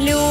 Люб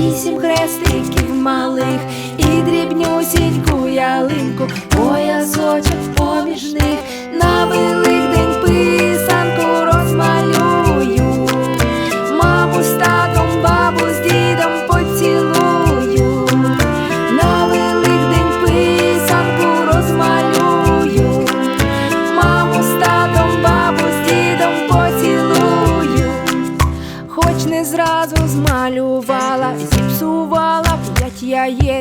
вісім хрестиків малих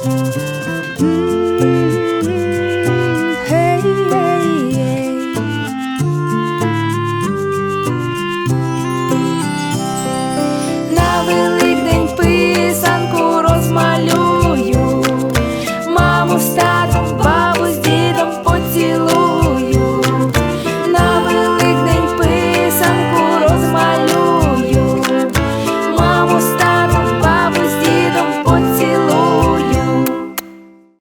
Mm-hmm. Now we'll